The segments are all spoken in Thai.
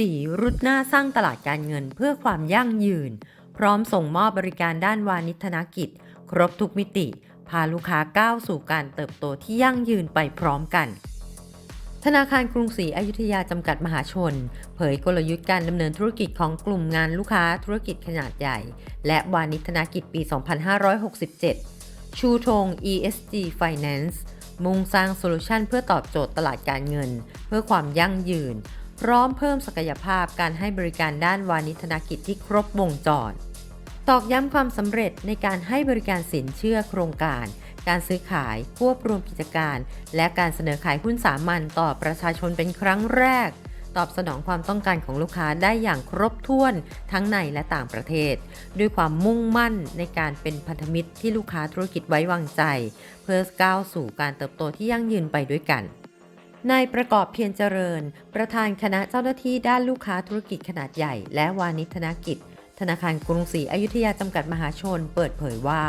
ศรีรุดหน้าสร้างตลาดการเงินเพื่อความยั่งยืน พร้อมส่งมอบบริการด้านวานิธนกิจ ครบทุกมิติ พาลูกค้าก้าวสู่การเติบโตที่ยั่งยืนไปพร้อมกัน ธนาคารกรุงศรีอยุธยาจำกัดมหาชน เผยกลยุทธ์การดำเนินธุรกิจของกลุ่มงานลูกค้าธุรกิจขนาดใหญ่ และวานิธนกิจปี 2567 ชูธง ESG Finance มุ่งสร้างโซลูชันเพื่อตอบโจทย์ตลาดการเงิน เพื่อความยั่งยืน พร้อมเพิ่มศักยภาพการให้บริการด้านวานิธนกิจที่ครบวงจร ตอกย้ำความสำเร็จในการให้บริการสินเชื่อโครงการ การซื้อขายควบรวมกิจการ และการเสนอขายหุ้นสามัญต่อประชาชนเป็นครั้งแรก ตอบสนองความต้องการของลูกค้าได้อย่างครบถ้วนทั้งในและต่างประเทศ ด้วยความมุ่งมั่นในการเป็นพันธมิตรที่ลูกค้าธุรกิจไว้วางใจ เพื่อก้าวสู่การเติบโตที่ยั่งยืนไปด้วยกัน นายประกอบเพียรเจริญ ประธานคณะเจ้าหน้าที่ด้านลูกค้าธุรกิจขนาดใหญ่ และวานิธนกิจ ธนาคารกรุงศรีอยุธยาจำกัดมหาชน เปิดเผยว่า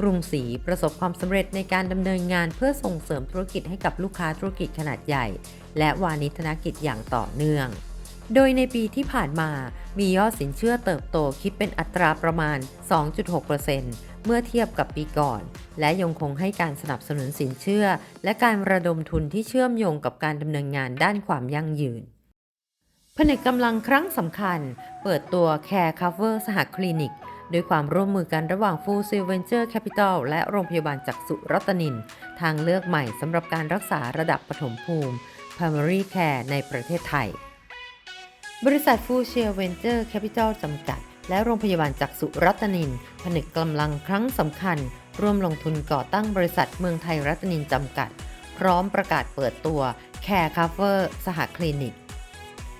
กรุงศรีประสบความสำเร็จในการดำเนินงานเพื่อส่งเสริมธุรกิจให้กับลูกค้าธุรกิจขนาดใหญ่ และวานิธนกิจอย่างต่อเนื่อง โดยในปีที่ผ่านมา มียอดสินเชื่อเติบโตคิดเป็นอัตราประมาณ 2.6%เมื่อเทียบกับปีก่อน และยังคงให้การสนับสนุนสินเชื่อ และการระดมทุนที่เชื่อมโยงกับการดำเนินงานด้านความยั่งยืนผนึกกำลังครั้งสำคัญ เปิดตัว Care Cover สหคลินิกด้วยความร่วมมือกันระหว่าง Full Sail Venture Capital และโรงพยาบาลจักษุรัตนิน ทางเลือกใหม่สำหรับการรักษาระดับปฐมภูมิ Primary Care ในประเทศไทย บริษัท Full Sail Venture Capital จำกัด และโรงพยาบาลจักษุรัตนิน ผนึกกำลังครั้งสำคัญ ร่วมลงทุนก่อตั้งบริษัทเมืองไทยรัตนินจำกัด พร้อมประกาศเปิดตัว Care Cover สหคลินิก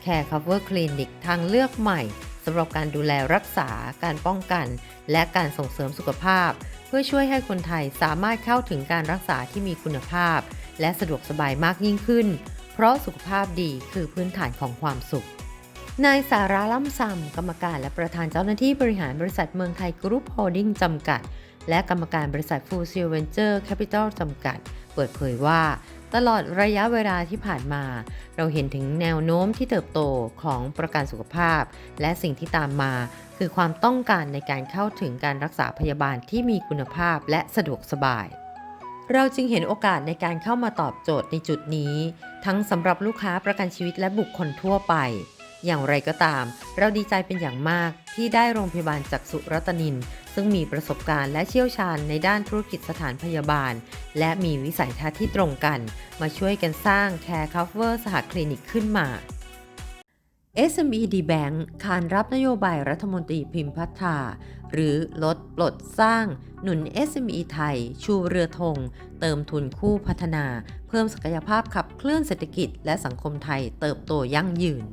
Care Cover Clinic ทางเลือกใหม่สำหรับการดูแลรักษา การป้องกัน และการส่งเสริมสุขภาพ เพื่อช่วยให้คนไทยสามารถเข้าถึงการรักษาที่มีคุณภาพ และสะดวกสบายมากยิ่งขึ้น เพราะสุขภาพดีคือพื้นฐานของความสุข นายสาราล่ำซำกรรมการและประธานเจ้าหน้าที่บริหารบริษัทเมืองไทยกรุ๊ปโฮลดิ้งจำกัด และกรรมการบริษัท Full Sail Venture Capital จำกัด เปิดเผยว่า ตลอดระยะเวลาที่ผ่านมา เราเห็นถึงแนวโน้มที่เติบโตของประกันสุขภาพ และสิ่งที่ตามมา คือความต้องการในการเข้าถึงการรักษาพยาบาลที่มีคุณภาพและสะดวกสบายเราจึงเห็นโอกาสในการเข้ามาตอบโจทย์ในจุดนี้ ทั้งสำหรับลูกค้าประกันชีวิตและบุคคลทั่วไป อย่างไรก็ตาม เราดีใจเป็นอย่างมากที่ได้โรงพยาบาลจักษุรัตนิน ซึ่งมีประสบการณ์และเชี่ยวชาญในด้านธุรกิจสถานพยาบาล และมีวิสัยทัศน์ที่ตรงกัน มาช่วยกันสร้าง Care Cover สหคลินิกขึ้นมา SME D Bank ขานรับนโยบายรัฐมนตรีพิมพ์พัฒนาหรือลดปลดสร้าง หนุน SME ไทย ชูเรือธง เติมทุนคู่พัฒนา เพิ่มศักยภาพขับเคลื่อนเศรษฐกิจและสังคมไทยเติบโตยั่งยืน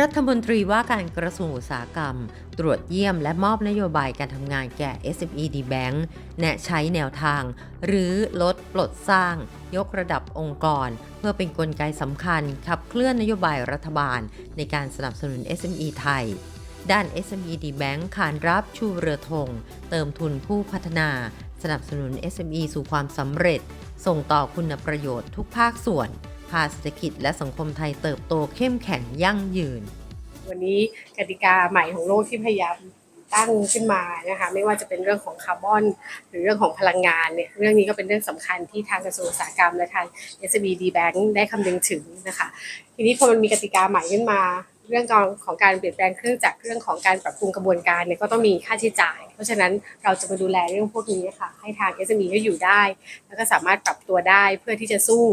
รัฐมนตรีว่าการกระทรวงอุตสาหกรรม ตรวจเยี่ยมและมอบนโยบายการทำงานแก่ SME D Bank แนะใช้แนวทาง หรือลดปลดสร้าง ยกระดับองค์กร เพื่อเป็นนกลไกสำคัญ ขับเคลื่อนนโยบายรัฐบาล ในการสนับสนุน SME ไทย ด้าน SME D Bank ขานรับชูเรือธง เติมทุนผู้พัฒนา สนับสนุน SME สู่ความสำเร็จ ส่งต่อคุณประโยชน์ทุกภาคส่วน พาเศรษฐกิจและสังคมไทยเติบโตเข้มแข็งยั่งยืน วันนี้กติกาใหม่ของโลกที่พยายามตั้งขึ้นมานะคะไม่ว่าจะเป็นเรื่องของคาร์บอน หรือเรื่องของพลังงานเนี่ยเรื่องนี้ก็เป็นเรื่องสำคัญที่ทางกระทรวงอุตสาหกรรมและทาง SBD Bank ได้คำนึงถึงนะคะทีนี้พอมันมีกติกาใหม่ขึ้นมา เรื่องของการเปลี่ยนแปลงเครื่องจักรเรื่องของการปรับปรุงกระบวนการเนี่ยก็ต้องมีค่าใช้จ่าย เพราะฉะนั้นเราจะมาดูแลเรื่องพวกนี้ค่ะให้ทาง SME ก็อยู่ได้ แล้วก็สามารถปรับตัวได้เพื่อที่จะสู้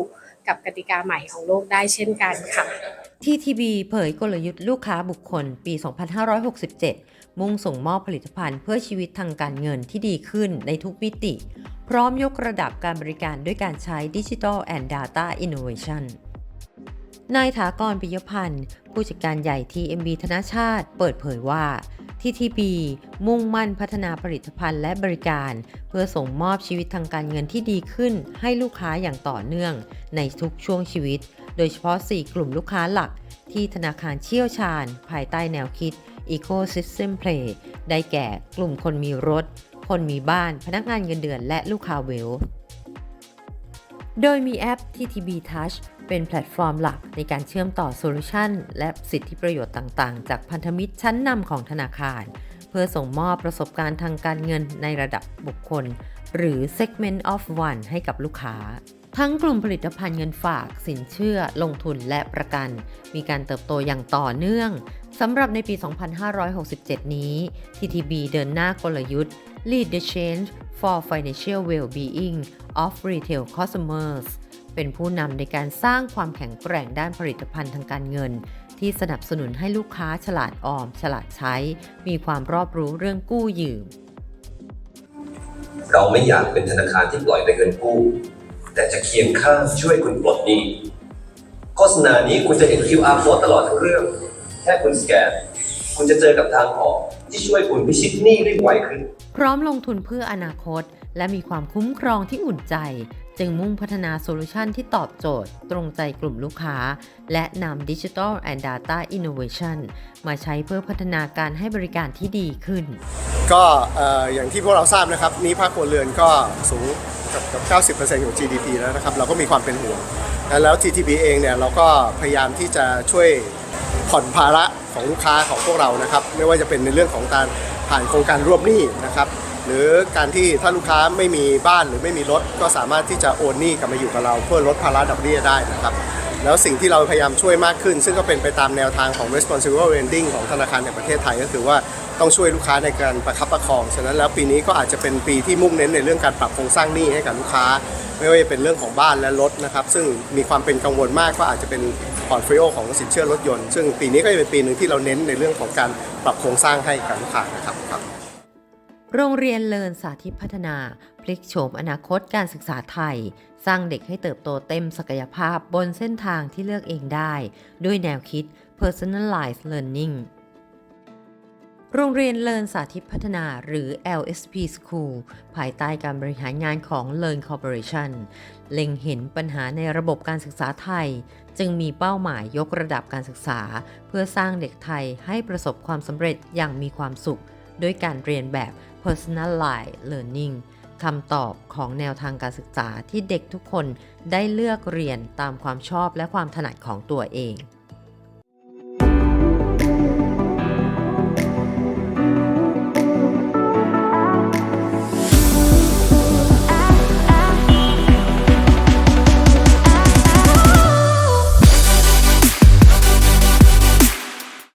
กับกติกาใหม่ของโลกได้เช่นกันค่ะ TTB เผยกลยุทธ์ลูกค้าบุคคลปี 2567 มุ่งส่งมอบผลิตภัณฑ์เพื่อชีวิตทางการเงินที่ดีขึ้นในทุกมิติ พร้อมยกระดับการบริการด้วยการใช้ Digital and Data Innovation นายถากรปิยพันธ์ ผู้จัดการใหญ่ TMB ธนชาติ เปิดเผยว่า TTB มุ่งมั่นพัฒนาผลิตภัณฑ์และบริการ เพื่อส่งมอบชีวิตทางการเงินที่ดีขึ้น ให้ลูกค้าอย่างต่อเนื่อง ในทุกช่วงชีวิต โดยเฉพาะ 4 กลุ่มลูกค้าหลัก ที่ธนาคารเชี่ยวชาญ ภายใต้แนวคิด Ecosystem Play ได้แก่กลุ่มคนมีรถ คนมีบ้าน พนักงานเงินเดือนและลูกค้าเวล โดยมีแอป TTB Touch เป็นแพลตฟอร์มหลักในการเชื่อมต่อโซลูชันและสิทธิประโยชน์ต่างๆ จากพันธมิตรชั้นนำของธนาคาร เพื่อส่งมอบประสบการณ์ทางการเงินในระดับบุคคล หรือ Segment of One ให้กับลูกค้า ทั้งกลุ่มผลิตภัณฑ์เงินฝาก สินเชื่อ ลงทุนและประกัน มีการเติบโตอย่างต่อเนื่องสำหรับในปี 2567 นี้ TTB เดินหน้ากลยุทธ์ Lead the Change for Financial Well-being of Retail Customers เป็นผู้นำในการสร้างความแข็งแกร่งด้านผลิตภัณฑ์ทางการเงิน ที่สนับสนุนให้ลูกค้าฉลาดออม ฉลาดใช้ มีความรอบรู้เรื่องกู้ยืม เราไม่อยากเป็นธนาคารที่ปล่อยแต่เงินกู้ แต่จะเคียงข้างช่วยคุณปลดหนี้โฆษณานี้คุณจะเห็น QR code ตลอดทั้งเรื่อง แค่คุณสแกน คุณจะเจอกับทางออก ที่ช่วยคุณพิชิตหนี้ได้ไวขึ้น พร้อมลงทุนเพื่ออนาคต และมีความคุ้มครองที่อุ่นใจ จึงมุ่งพัฒนาโซลูชันที่ตอบโจทย์ ตรงใจกลุ่มลูกค้า และนำ Digital and Data Innovation มาใช้เพื่อพัฒนาการให้บริการที่ดีขึ้น ก็อย่างที่พวกเราทราบนะครับ นี้ภาคครัวเรือนก็สูงกับกับ 90%ของ GDP แล้วนะครับ เราก็มีความเป็นห่วง แล้ว TTB เองเนี่ยเราก็พยายามที่จะช่วยผ่อนภาระของลูกค้าของพวกเรานะครับ ไม่ว่าจะเป็นในเรื่องของการผ่านโครงการรวบหนี้นะครับ หรือการที่ถ้าลูกค้าไม่มีบ้านหรือไม่มีรถ ก็สามารถที่จะโอนหนี้กลับมาอยู่กับเรา เพื่อลดภาระดอกเบี้ยได้นะครับแล้วสิ่งที่เราพยายามช่วยมากขึ้น ซึ่งก็เป็นไปตามแนวทางของ responsible lending ของธนาคารแห่งประเทศไทยก็คือว่าต้องช่วยลูกค้าในการประคับประคอง ฉะนั้นแล้วปีนี้ก็อาจจะเป็นปีที่มุ่งเน้นในเรื่องการปรับโครงสร้างหนี้ให้กับลูกค้า ไม่ว่าจะเป็นเรื่องของบ้านและรถนะครับ ซึ่งมีความเป็นกังวลมากก็อาจจะเป็นพอร์ตโฟลิโอของสินเชื่อรถยนต์ ซึ่งปีนี้ก็จะเป็นปีหนึ่งที่เราเน้นในเรื่องของการปรับโครงสร้างให้กับลูกค้านะครับครับ โรงเรียนเลินสาธิตพัฒนา พลิกโฉมอนาคตการศึกษาไทย สร้างเด็กให้เติบโตเต็มศักยภาพบนเส้นทางที่เลือกเองได้ ด้วยแนวคิด personalized learning โรงเรียนเลินสาธิตพัฒนาหรือ LSP School ภายใต้การบริหารงานของ Learn Corporation เล็งเห็นปัญหาในระบบการศึกษาไทย จึงมีเป้าหมายยกระดับการศึกษา เพื่อสร้างเด็กไทยให้ประสบความสำเร็จอย่างมีความสุข ด้วยการเรียนแบบ personalized learning คำตอบของแนวทางการศึกษาที่เด็กทุกคนได้เลือกเรียนตามความชอบและความถนัดของตัวเอง